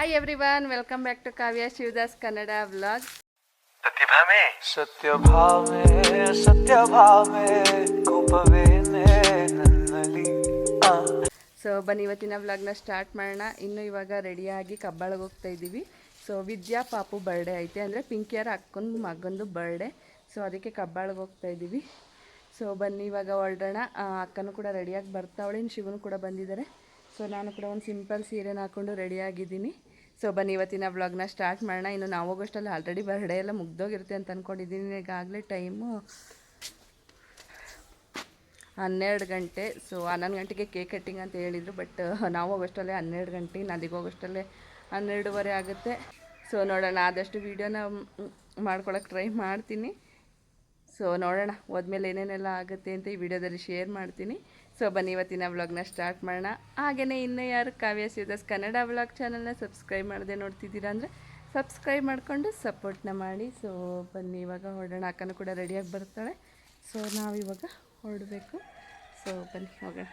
Hi everyone welcome back to Kavya Shivadas Kannada blog Satyabhame. Satyabhame Satyabhame ಕೋಪವೇನೆ ನನ್ನಲ್ಲಿ. So ಬನ್ನಿ ಇವತ್ತಿನ ವ್ಲಾಗ್ನ start ಮಾಡೋಣ. ಇನ್ನು ಇವಾಗ ರೆಡಿಯಾಗಿ ಕಬ್ಬಾಳಗೆ ಹೋಗ್ತಾ ಇದ್ದೀವಿ. ಸೊ ವಿದ್ಯಾ ಪಾಪು ಬರ್ಡೇ ಐತೆ. ಅಂದರೆ ಪಿಂಕಿಯರ್ ಅಕ್ಕಂದು ಮಗಂದು ಬರ್ಡೇ ಸೊ ಅದಕ್ಕೆ ಕಬ್ಬಾಳಗೆ ಹೋಗ್ತಾ ಇದ್ದೀವಿ. ಸೊ ಬನ್ನಿ ಇವಾಗ ಹೊರಡೋಣ. ಅಕ್ಕನೂ ಕೂಡ ರೆಡಿಯಾಗಿ ಬರ್ತಾವಳೆ. ಇನ್ನು ಶಿವನು ಕೂಡ ಬಂದಿದ್ದಾರೆ. ಸೊ ನಾನು ಕೂಡ ಒಂದು ಸಿಂಪಲ್ ಸೀರೆನ ಹಾಕ್ಕೊಂಡು ರೆಡಿಯಾಗಿದ್ದೀನಿ ಸೊ ಬನ್ನಿ, ಇವತ್ತಿನ ವ್ಲಾಗ್ನ ಸ್ಟಾರ್ಟ್ ಮಾಡೋಣ. ಇನ್ನು ನಾವು ಹೋಗೋಷ್ಟಲ್ಲಿ ಆಲ್ರೆಡಿ ಬರ್ಡೇ ಎಲ್ಲ ಮುಗ್ದೋಗಿರುತ್ತೆ ಅಂತ ಅಂದ್ಕೊಂಡಿದ್ದೀನಿ ಈಗಾಗಲೇ ಟೈಮು ಹನ್ನೆರಡು ಗಂಟೆ. ಸೊ ಹನ್ನೊಂದು ಗಂಟೆಗೆ ಕೇಕ್ ಕಟ್ಟಿಂಗ್ ಅಂತ ಹೇಳಿದರು ಬಟ್ ನಾವು ಹೋಗೋಷ್ಟಲ್ಲೇ ಹನ್ನೆರಡು ಗಂಟೆ. ನದಿಗೆ ಹೋಗೋಷ್ಟಲ್ಲೇ ಹನ್ನೆರಡುವರೆ ಆಗುತ್ತೆ. ಸೊ ನೋಡೋಣ. ಆದಷ್ಟು ವೀಡಿಯೋನ ಮಾಡ್ಕೊಳಕ್ಕೆ ಟ್ರೈ ಮಾಡ್ತೀನಿ. ಸೊ ನೋಡೋಣ. ಹೋದ್ಮೇಲೆ ಏನೇನೆಲ್ಲ ಆಗುತ್ತೆ ಅಂತ ಈ ವಿಡಿಯೋದಲ್ಲಿ ಶೇರ್ ಮಾಡ್ತೀನಿ. ಸೊ ಬನ್ನಿ ಇವತ್ತಿನ ವ್ಲಾಗ್ನ ಸ್ಟಾರ್ಟ್ ಮಾಡೋಣ. ಹಾಗೆಯೇ ಇನ್ನೂ ಯಾರು ಕಾವ್ಯ ಸಿದಸ್ ಕನ್ನಡ ವ್ಲಾಗ್ ಚಾನಲ್ನ ಸಬ್ಸ್ಕ್ರೈಬ್ ಮಾಡದೆ ನೋಡ್ತಿದ್ದೀರಾ ಅಂದರೆ ಸಬ್ಸ್ಕ್ರೈಬ್ ಮಾಡಿಕೊಂಡು ಸಪೋರ್ಟ್ನ ಮಾಡಿ. ಸೊ ಬನ್ನಿ, ಇವಾಗ ಹೊರಡೋಣ. ಅಕ್ಕನೂ ಕೂಡ ರೆಡಿಯಾಗಿ ಬರ್ತಾಳೆ. ಸೊ ನಾವಿವಾಗ ಹೊರಡಬೇಕು. ಸೊ ಬನ್ನಿ, ಹೋಗೋಣ.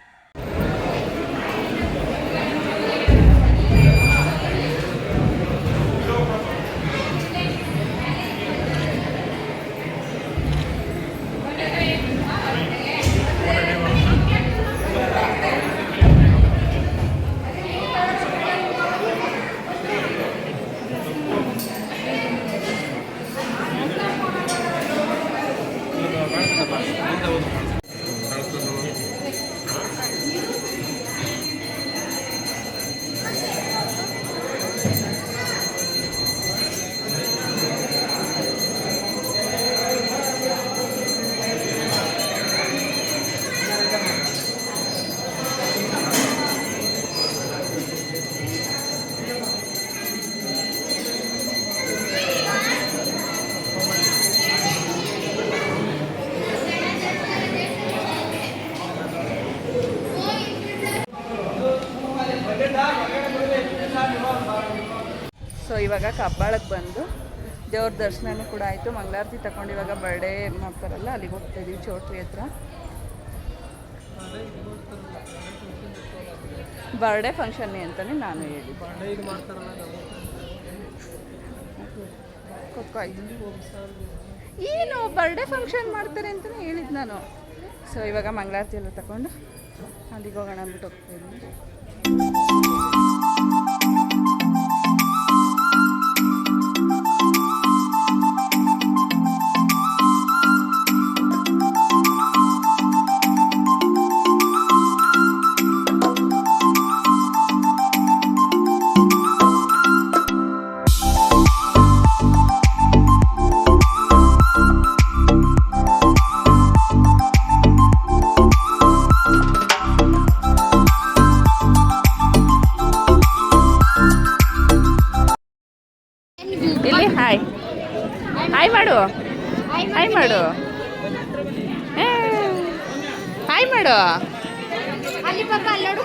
ಇವಾಗ ಕಬ್ಬಾಳಕ್ಕೆ ಬಂದು ದೇವ್ರ ದರ್ಶನವೂ ಕೂಡ ಆಯಿತು. ಮಂಗಳಾರತಿ ತಗೊಂಡು ಇವಾಗ ಬರ್ಡೇ ಮಾಡ್ತಾರಲ್ಲ ಅಲ್ಲಿಗೆ ಹೋಗ್ತಾ ಇದ್ದೀವಿ ಚೌಟ್ರಿ ಹತ್ರ. ಬರ್ಡೇ ಫಂಕ್ಷನ್ನೇ ಅಂತಲೇ ನಾನು ಹೇಳಿ. ಏನು ಬರ್ಡೇ ಫಂಕ್ಷನ್ ಮಾಡ್ತಾರೆ ಅಂತಲೇ ಹೇಳಿದ್ದು ನಾನು. ಸೊ ಇವಾಗ ಮಂಗಳಾರತಿ ಎಲ್ಲ ತಗೊಂಡು ಅಲ್ಲಿಗೆ ಹೋಗೋಣ ಅಂದ್ಬಿಟ್ಟು ಹೋಗ್ತಾ ಇದ್ದೀನಿ ಹಾಯ್ ಮಾಡು. ಅಲ್ಲಿ ಪಾಪ ಅಲ್ಲೋಡು.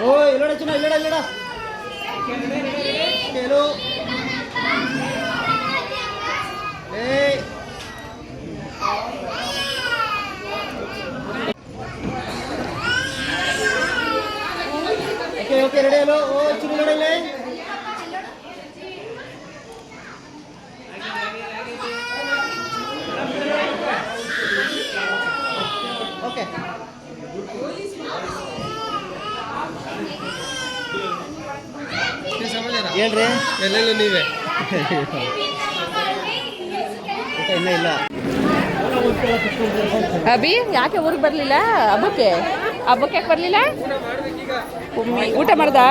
ಓ ಅಲ್ಲೋ ಓ ಇಲ್ಲೇ ಓಕೆ. ಹೇಳ್ರಿ. ಎಲ್ಲೆಲ್ಲ ನೀವೇ. ಊಟ ಇಲ್ಲ. ಅಭಿ ಯಾಕೆ ಊರಿಗೆ ಬರಲಿಲ್ಲ? ಹಬ್ಬಕ್ಕೆ? ಹಬ್ಬಕ್ಕೆ ಯಾಕೆ ಬರಲಿಲ್ಲ? ಊಟ ಮಾಡ್ದಾ?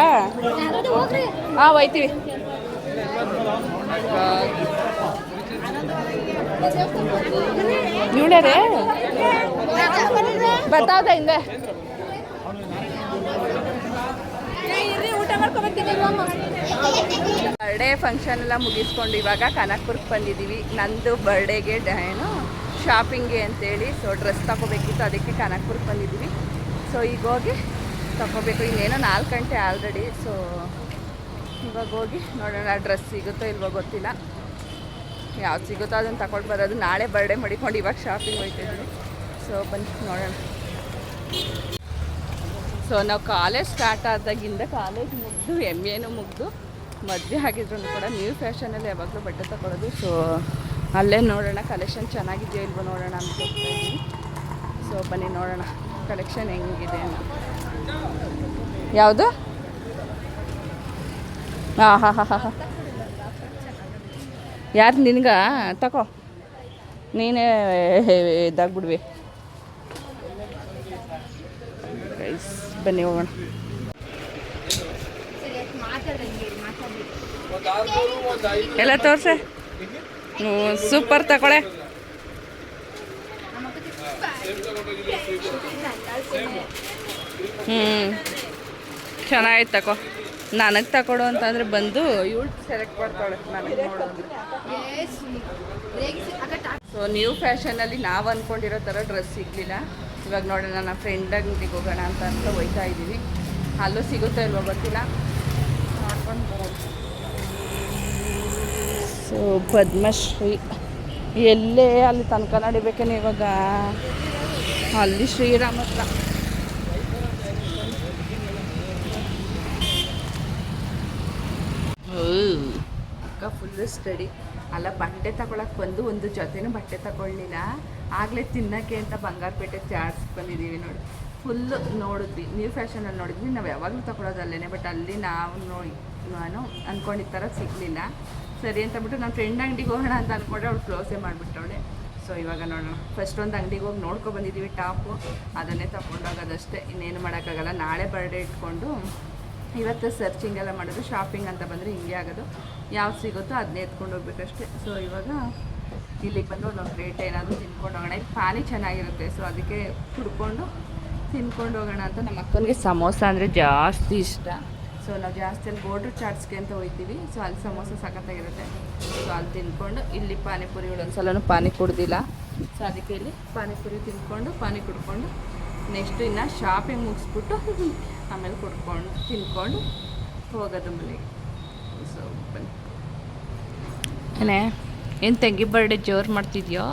ಹಾಂ ಒಯ್ತೀವಿ ನೋಡ್ಯಾರೆ ಬರ್ತಾವ್ದ ಹಿಂದೆ. ಬರ್ಡೇ ಫಂಕ್ಷನ್ ಎಲ್ಲ ಮುಗಿಸ್ಕೊಂಡು ಇವಾಗ ಕನಕ್ಪುರಕ್ಕೆ ಬಂದಿದ್ದೀವಿ. ನಂದು ಬರ್ಡೇಗೆ ಏನು? ಶಾಪಿಂಗ್ಗೆ ಅಂತೇಳಿ ಸೊ ಡ್ರೆಸ್ ತಗೋಬೇಕಿತ್ತು. ಅದಕ್ಕೆ ಕನಕ್ಪುರಕ್ಕೆ ಬಂದಿದ್ದೀವಿ. ಸೊ ಈಗ ಹೋಗಿ ತಗೋಬೇಕು. ಇನ್ನೇನೋ ನಾಲ್ಕು ಗಂಟೆ ಆಲ್ರೆಡಿ ಸೊ ಇವಾಗ ಹೋಗಿ ನೋಡೋಣ ಡ್ರೆಸ್ ಸಿಗುತ್ತೋ ಇಲ್ವೋ ಗೊತ್ತಿಲ್ಲ. ಯಾವ್ದು ಸಿಗುತ್ತೋ ಅದನ್ನು ತಗೊಂಡು ಬರೋದು. ನಾಳೆ ಬರ್ಡೇ ಮಾಡಿಕೊಂಡು ಇವಾಗ ಶಾಪಿಂಗ್ ಹೋಗ್ತಿದ್ದೀನಿ ಸೊ ಬನ್ನಿ, ನೋಡೋಣ. ಸೊ ನಾವು ಕಾಲೇಜ್ ಸ್ಟಾರ್ಟ್ ಆದಾಗಿಂದ ಕಾಲೇಜ್ ಮುಗಿದು ಎಂ ಎನೂ ಮುಗಿದು, ಮದುವೆ ಆಗಿದ್ರು ಕೂಡ ನ್ಯೂ ಫ್ಯಾಷನಲ್ಲಿ ಯಾವಾಗಲೂ ಬಟ್ಟೆ ತಗೊಳ್ಳೋದು ಸೊ ಅಲ್ಲೇ ನೋಡೋಣ ಕಲೆಕ್ಷನ್ ಚೆನ್ನಾಗಿದೆಯೋ ಇಲ್ವೋ ನೋಡೋಣ ಅಂತ ಸೊ ಬನ್ನಿ, ನೋಡೋಣ. ಕಲೆಕ್ಷನ್ ಹೆಂಗಿದೆ ಅಂತ. ಯಾವುದು? ಹಾಂ ಹಾಂ ಹಾಂ ಹಾಂ ಹಾಂ. ಯಾರು ನಿನ್ಗ? ತಗೋ ನೀನೇ ಇದಾಗ್ಬಿಡ್ವಿ. ಬನ್ನಿ ಹೋಗೋಣ. ಎಲ್ಲ ತೋರ್ಸೆ? ಹ್ಞೂ ಸೂಪರ್ ತಗೊಳೆ ಹ್ಞೂ ಚೆನ್ನಾಗೈತೆ ತಗೋ ನನಗೆ ತಗೊಡು ಅಂತಂದರೆ ಬಂದು ಇವಳು ಸೆಲೆಕ್ಟ್ ಮಾಡ್ತಾಳೆ ನನಗೆ ನೋಡೋದು ಸೊ ನ್ಯೂ ಫ್ಯಾಷನಲ್ಲಿ ನಾವು ಅಂದ್ಕೊಂಡಿರೋ ಥರ ಡ್ರೆಸ್ ಸಿಗಲಿಲ್ಲ. ಇವಾಗ ನೋಡೋಣ ನನ್ನ ಫ್ರೆಂಡ್ ಅಂಗಡಿಗೆ ಹೋಗೋಣ ಅಂತ ಅಂತ ಹೋಯ್ತಾ ಇದ್ದೀವಿ ಅಲ್ಲೂ ಸಿಗುತ್ತೋ ಇಲ್ವೋ ಗೊತ್ತಿಲ್ಲ. ಸೊ ಪದ್ಮಶ್ರೀ. ಎಲ್ಲೇ ಅಲ್ಲಿ ತನಕ ನಡಿಬೇಕೇನೆ ಇವಾಗ. ಅಲ್ಲಿ ಶ್ರೀರಾಮ ಹತ್ರ. ಅಕ್ಕ ಫುಲ್ಲು ಸ್ಟಡಿ ಅಲ್ಲ, ಬಟ್ಟೆ ತಗೊಳಕ್ಕೆ ಬಂದು ಒಂದು ಜೊತೆನೂ ಬಟ್ಟೆ ತಗೊಳ್ಳಿಲ್ಲ. ಆಗಲೇ ತಿನ್ನಕ್ಕೆ ಅಂತ ಬಂಗಾರಪೇಟೆ ಚಾಟ್ಸ್ ಬಂದಿದ್ದೀವಿ ನೋಡಿ. ಫುಲ್ಲು ನೋಡಿದ್ವಿ. ನ್ಯೂ ಫ್ಯಾಷನಲ್ಲಿ ನೋಡಿದ್ವಿ. ನಾವು ಯಾವಾಗಲೂ ತಗೊಳ್ಳೋದಲ್ಲೇ ಬಟ್ ಅಲ್ಲಿ ನಾವು ನೋಡಿ, ನಾನು ಅಂದ್ಕೊಂಡಿದ್ದ ಥರ ಸಿಗಲಿಲ್ಲ. ಸರಿ ಅಂತ ಬಿಟ್ಟು ನನ್ನ ಫ್ರೆಂಡ್ ಅಂಗಡಿಗೆ ಹೋಗೋಣ ಅಂತ ಅಂದ್ಕೊಂಡ್ರೆ ಅವ್ಳು ಕ್ಲೋಸೇ ಮಾಡಿಬಿಟ್ಟವಳೆ. ಸೊ ಇವಾಗ ನೋಡೋಣ. ಫಸ್ಟ್ ಒಂದು ಅಂಗಡಿಗೆ ಹೋಗಿ ನೋಡ್ಕೊ ಬಂದಿದ್ದೀವಿ, ಟಾಪು. ಅದನ್ನೇ ತಗೊಂಡೋಗೋದಷ್ಟೇ. ಇನ್ನೇನು ಮಾಡೋಕ್ಕಾಗಲ್ಲ. ನಾಳೆ ಬರ್ಡೇ ಇಟ್ಕೊಂಡು ಇವತ್ತು ಸರ್ಚಿಂಗ್ ಎಲ್ಲ ಮಾಡೋದು ಶಾಪಿಂಗ್ ಅಂತ ಬಂದರೆ ಹಿಂಗೆ ಆಗೋದು. ಯಾವ್ದು ಸಿಗುತ್ತೋ ಅದನ್ನೇ ಎತ್ಕೊಂಡು ಹೋಗ್ಬೇಕಷ್ಟೇ ಸೊ ಇವಾಗ ಇಲ್ಲಿಗೆ ಬಂದು ಒಂದೊಂದು ರೇಟ್ ಏನಾದರೂ ತಿನ್ಕೊಂಡು ಹೋಗೋಣ. ಇಲ್ಲಿ ಪಾನಿ ಚೆನ್ನಾಗಿರುತ್ತೆ ಸೊ ಅದಕ್ಕೆ ಕುಡ್ಕೊಂಡು ತಿನ್ಕೊಂಡು ಹೋಗೋಣ ಅಂತ ನಮ್ಮ ಅಕ್ಕನಿಗೆ ಸಮೋಸ ಅಂದರೆ ಜಾಸ್ತಿ ಇಷ್ಟ. ಸೊ ನಾವು ಜಾಸ್ತಿ ಅಲ್ಲಿ ಬೋರ್ಡ್ರ್ ಚಾಟ್ಸ್ಗೆ ಅಂತ ಹೋಗ್ತೀವಿ ಸೊ ಅಲ್ಲಿ ಸಮೋಸ ಸಖತ್ತಾಗಿರುತ್ತೆ ಸೊ ಅಲ್ಲಿ ತಿನ್ಕೊಂಡು ಇಲ್ಲಿ ಪಾನಿಪುರಿ ಒಂದ್ಸಲನೂ ಪಾನಿ ಕುಡ್ದಿಲ್ಲ. ಸೊ ಅದಕ್ಕೆ ಇಲ್ಲಿ ಪಾನಿಪುರಿ ತಿನ್ಕೊಂಡು, ಪಾನಿ ಕುಡ್ಕೊಂಡು ನೆಕ್ಸ್ಟ್ ಇನ್ನು ಶಾಪಿಂಗ್ ಮುಗಿಸ್ಬಿಟ್ಟು ಆಮೇಲೆ ಕುಡ್ಕೊಂಡು ತಿನ್ಕೊಂಡು ಹೋಗೋದು ಮನೆಗೆ. ಸೊ ಬನ್ನಿ. ಏನೇ ಏನು ತಂಗಿ ಬರ್ಡೇ ಜೋರು ಮಾಡ್ತಿದ್ಯೋ?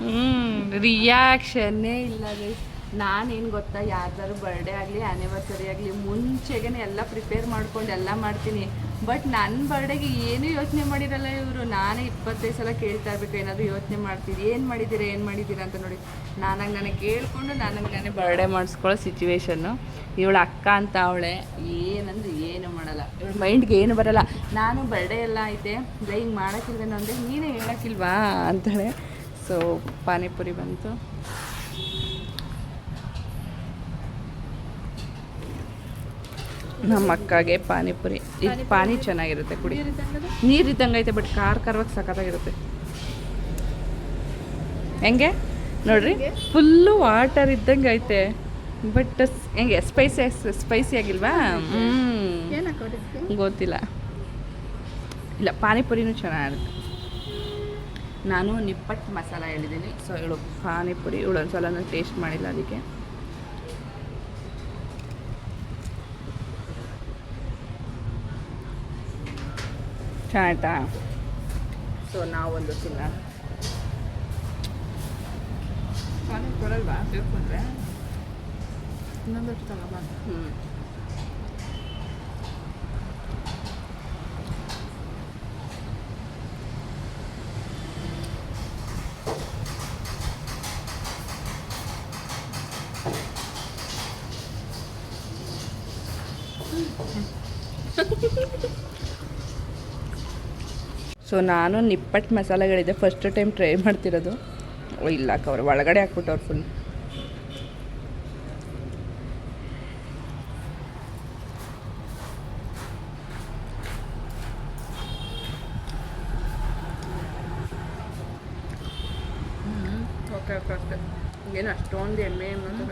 ಹ್ಞೂ ರಿಯಾಕ್ಷನ್ನೇ ಇಲ್ಲ ರೀ ನಾನೇನು ಗೊತ್ತಾ, ಯಾರ್ದಾರು ಬರ್ಡೇ ಆಗಲಿ ಆ್ಯನಿವರ್ಸರಿ ಆಗಲಿ ಮುಂಚೆಗೆ ಎಲ್ಲ ಪ್ರಿಪೇರ್ ಮಾಡ್ಕೊಂಡು ಎಲ್ಲ ಮಾಡ್ತೀನಿ. ಬಟ್ ನನ್ನ ಬರ್ಡೇಗೆ ಏನೂ ಯೋಚನೆ ಮಾಡಿರಲ್ಲ ಇವರು. ನಾನೇ ಇಪ್ಪತ್ತೈದು ಸಲ ಕೇಳ್ತಾ ಇರಬೇಕು, ಏನಾದರೂ ಯೋಚನೆ ಮಾಡ್ತೀರಿ, ಏನು ಮಾಡಿದ್ದೀರಾ ಏನು ಮಾಡಿದ್ದೀರಾ ಅಂತ ನೋಡಿ. ನಾನಂಗೆ ನನಗೆ ಕೇಳಿಕೊಂಡು, ನನಗೆ ನಾನೇ ಬರ್ಡೇ ಮಾಡಿಸ್ಕೊಳ್ಳೋ ಸಿಚುವೇಶನ್ನು ಇವಳು ಅಕ್ಕ ಅಂತ ಅವಳೆ, ಏನಂದ್ರೆ ಏನು ಮಾಡಲ್ಲ. ಇವಳ ಮೈಂಡ್ಗೆ ಏನು ಬರಲ್ಲ. ನಾನು ಬರ್ಡೇ ಎಲ್ಲ ಐತೆ, ಇಲ್ಲ ಹಿಂಗೆ ಮಾಡೋಕ್ಕಿಲ್ವೇನೋ ಅಂದರೆ ನೀನೇ ಹೇಳೋಕ್ಕಿಲ್ವಾ ಅಂತಾಳೆ ಸೊ ಪಾನಿಪುರಿ ಬಂತು. ನಮ್ಮ ಅಕ್ಕಗೆ ಪಾನಿಪುರಿ. ಇದು ಪಾನಿ ಚೆನ್ನಾಗಿರುತ್ತೆ ಕುಡಿ. ನೀರಿದ್ದಂಗೆ ಐತೆ ಬಟ್ ಖಾರ ಖಾರವಾಗಿ ಸಖತ್ತಾಗಿರುತ್ತೆ. ಹೆಂಗೆ? ನೋಡ್ರಿ ಫುಲ್ಲು ವಾಟರ್ ಇದ್ದಂಗೆ ಐತೆ. ಬಟ್ ಹೆಂಗೆ ಸ್ಪೈಸಿ ಸ್ಪೈಸಿ ಆಗಿಲ್ವಾ? ಹ್ಞೂ ಗೊತ್ತಿಲ್ಲ. ಇಲ್ಲ ಪಾನಿಪುರಿನೂ ಚೆನ್ನಾಗಿರುತ್ತೆ. ನಾನು ನಿಪ್ಪಟ್ಟು ಮಸಾಲ ಹೇಳಿದ್ದೀನಿ. ಸೊ ಇವಳು ಪಾನಿಪುರಿ ಇವಳು ಒಂದ್ಸಲ ಟೇಸ್ಟ್ ಮಾಡಿಲ್ಲ ಅದಕ್ಕೆ. ಚೆನ್ನಾಯ್ತಾ ಸೊ ನಾವೊಂದು ತಿನ್ನೋಣ ಪಾನಿ ಕೊಡಲ್ವಾ ಬೇಕು ಅಂದರೆ ಇನ್ನೊಂದು ತಗೋಬಾರ್ದು ಹ್ಞೂ ಸೊ ನಾನು ನಿಪ್ಪಟ್ಟು ಮಸಾಲೆಗಳಿದೆ. ಫಸ್ಟ್ ಟೈಮ್ ಟ್ರೈ ಮಾಡ್ತಿರೋದು. ಇಲ್ಲ ಅವ್ರು ಒಳಗಡೆ ಹಾಕ್ಬಿಟ್ಟವ್ರು ಫುಲ್ ಓಕೆ ಓಕೆ ಓಕೆ. ಏನು ಅಷ್ಟೊಂದು ಎಮ್ಮೆ ಅನ್ನೋದು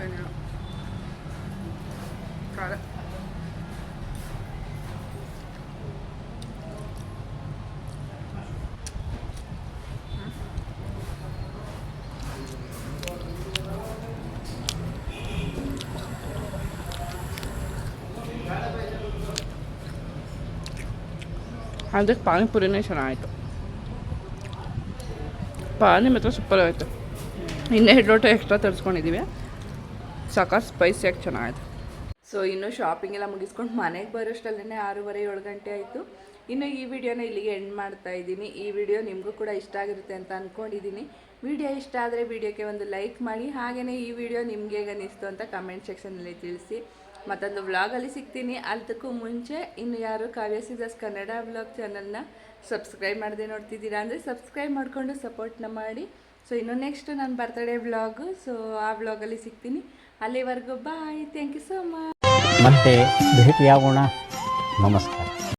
ಅದಕ್ಕೆ ಪಾನಿಪುರಿನೇ ಚೆನ್ನಾಗಿತ್ತು ಪಾನಿ ಮಾತ್ರ ಸೂಪರ್ ಆಯಿತು ಇನ್ನೂ ಎರಡು ಲೋಟ ಎಕ್ಸ್ಟ್ರಾ ತರಿಸ್ಕೊಂಡಿದ್ದೀವಿ ಸಾಕಾ ಸ್ಪೈಸಿಯಾಗಿ ಚೆನ್ನಾಗಿದೆ ಸೊ ಇನ್ನು ಶಾಪಿಂಗ್ ಎಲ್ಲ ಮುಗಿಸ್ಕೊಂಡು ಮನೆಗೆ ಬರೋಷ್ಟಲ್ಲೇ ಆರೂವರೆ, ಏಳು ಗಂಟೆ ಆಯಿತು. ಇನ್ನು ಈ ವಿಡಿಯೋನ ಇಲ್ಲಿಗೆ ಎಂಡ್ ಮಾಡ್ತಾ ಇದ್ದೀನಿ. ಈ ವಿಡಿಯೋ ನಿಮಗೂ ಕೂಡ ಇಷ್ಟ ಆಗಿರುತ್ತೆ ಅಂತ ಅಂದ್ಕೊಂಡಿದ್ದೀನಿ ವಿಡಿಯೋ ಇಷ್ಟ ಆದರೆ ವಿಡಿಯೋಕ್ಕೆ ಒಂದು ಲೈಕ್ ಮಾಡಿ. ಹಾಗೆಯೇ ಈ ವಿಡಿಯೋ ನಿಮಗೆ ಹೇಗೆ ಅನ್ನಿಸ್ತು ಅಂತ ಕಮೆಂಟ್ ಸೆಕ್ಷನಲ್ಲಿ ತಿಳಿಸಿ. ಮತ್ತೊಂದು ವ್ಲಾಗಲ್ಲಿ ಸಿಗ್ತೀನಿ. ಅದಕ್ಕೂ ಮುಂಚೆ ಇನ್ನು ಯಾರು ಕಾವ್ಯ ಸೀಸಸ್ ಕನ್ನಡ ವ್ಲಾಗ್ ಚಾನಲ್ನ ಸಬ್ಸ್ಕ್ರೈಬ್ ಮಾಡದೆ ನೋಡ್ತಿದ್ದೀರಾ ಅಂದರೆ ಸಬ್ಸ್ಕ್ರೈಬ್ ಮಾಡಿಕೊಂಡು ಸಪೋರ್ಟ್ನ ಮಾಡಿ. ಸೊ ಇನ್ನು ನೆಕ್ಸ್ಟ್ ನಾನು ಬರ್ತಡೇ ವ್ಲಾಗು ಸೊ ಆ ವ್ಲಾಗಲ್ಲಿ ಸಿಗ್ತೀನಿ. ಅಲ್ಲಿವರೆಗೂ bye thank you so much ಮತ್ತೆ ಭೇಟಿಯಾಗೋಣ. ನಮಸ್ಕಾರ.